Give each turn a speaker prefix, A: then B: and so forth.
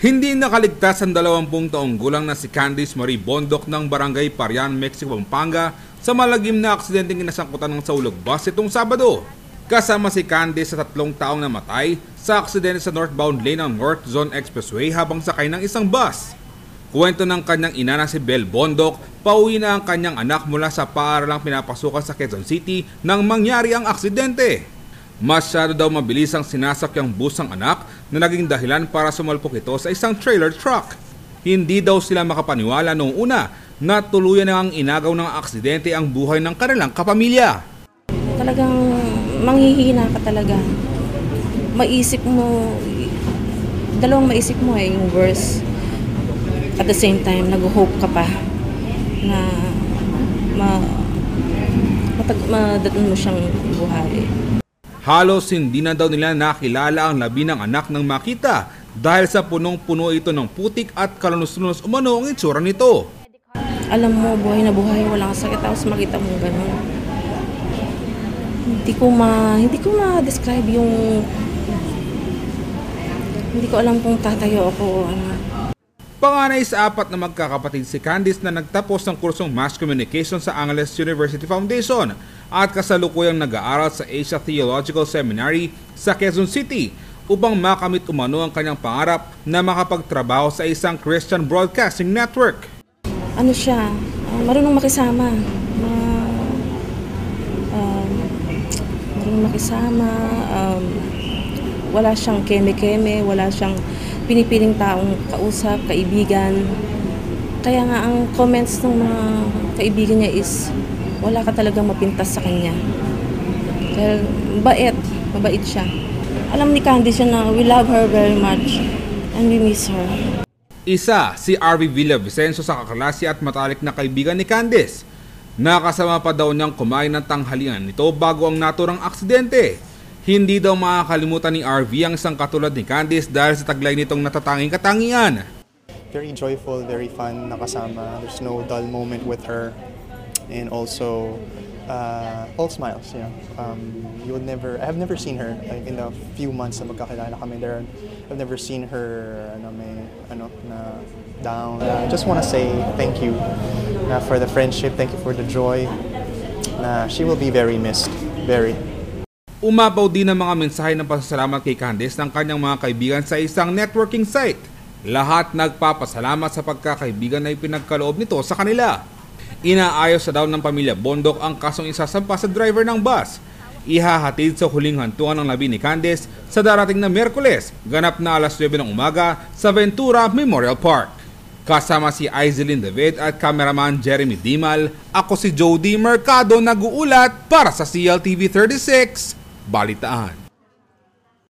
A: Hindi nakaligtas ang 20 taong gulang na si Candice Marie Bondok ng Barangay Parian, Mexico, Pampanga sa malagim na aksidenteng kinasangkutan ng saulog bus itong Sabado. Kasama si Candice sa tatlong taong namatay sa aksidente sa northbound lane ng North Zone Expressway habang sakay ng isang bus. Kwento ng kanyang ina na si Bel Bondok, pauwi na ang kanyang anak mula sa paaralang pinapasukan sa Quezon City nang mangyari ang aksidente. Masyado daw mabilis ang sinasakyang bus ng anak na naging dahilan para sumalpok ito sa isang trailer truck. Hindi daw sila makapaniwala noong una na tuluyan na ang inagaw ng aksidente ang buhay ng kanilang kapamilya.
B: Talagang manghihina ka talaga. Maisip mo, dalawang maisip mo eh, yung worst. At the same time, nag-hope ka pa na ma, matag, madatan mo siyang buhay.
A: Halos hindi na daw nila nakilala ang labi ng anak ng makita dahil sa punong-puno ito ng putik at kalunos-lunos umano ang itsura nito.
B: Alam mo, buhay na buhay, walang sakit. Tapos makita mo ganun. Hindi ko ma, hindi ko ma-describe yung hindi ko alam kung tatayo ako ano.
A: Panganay sa apat na magkakapatid si Candice na nagtapos ng kursong Mass Communication sa Angeles University Foundation at kasalukuyang nag-aaral sa Asia Theological Seminary sa Quezon City upang makamit umano ang kanyang pangarap na makapagtrabaho sa isang Christian Broadcasting Network.
B: Ano siya, ah, marunong makisama. Ma- um, marunong makisama. Um, wala siyang keme-keme, wala siyang pinipiling taong kausap, kaibigan. Kaya nga ang comments ng mga kaibigan niya is wala ka talagang mapintas sa kanya. Dahil bait, mabait siya. Alam ni Candy siya na we love her very much and we miss her.
A: Isa, si RV Villavicencio sa kaklase at matalik na kaibigan ni Candice. Nakasama pa daw niyang kumain ng tanghalian nito bago ang naturang aksidente. Hindi daw makakalimutan ni RV ang isang katulad ni Candice dahil sa taglay nitong natatanging katangian.
C: very joyful, very fun nakasama. There's no dull moment with her. And also, uh, all smiles, you know. Um, you would never, I've never seen her like, in the few months na magkakilala kami there. I've never seen her ano, may, ano, na down. Uh, just want to say thank you uh, for the friendship, thank you for the joy. Na she will be very missed, very.
A: Umapaw din ang mga mensahe ng pasasalamat kay Candice ng kanyang mga kaibigan sa isang networking site. Lahat nagpapasalamat sa pagkakaibigan na ipinagkaloob nito sa kanila. Inaayos sa daw ng pamilya Bondok ang kasong isasampa sa driver ng bus. Ihahatid sa huling hantungan ng labi ni Candice sa darating na Merkules, ganap na alas 9 ng umaga sa Ventura Memorial Park. Kasama si Aizelin David at cameraman Jeremy Dimal, ako si Jody Mercado nag-uulat para sa CLTV 36, Balitaan.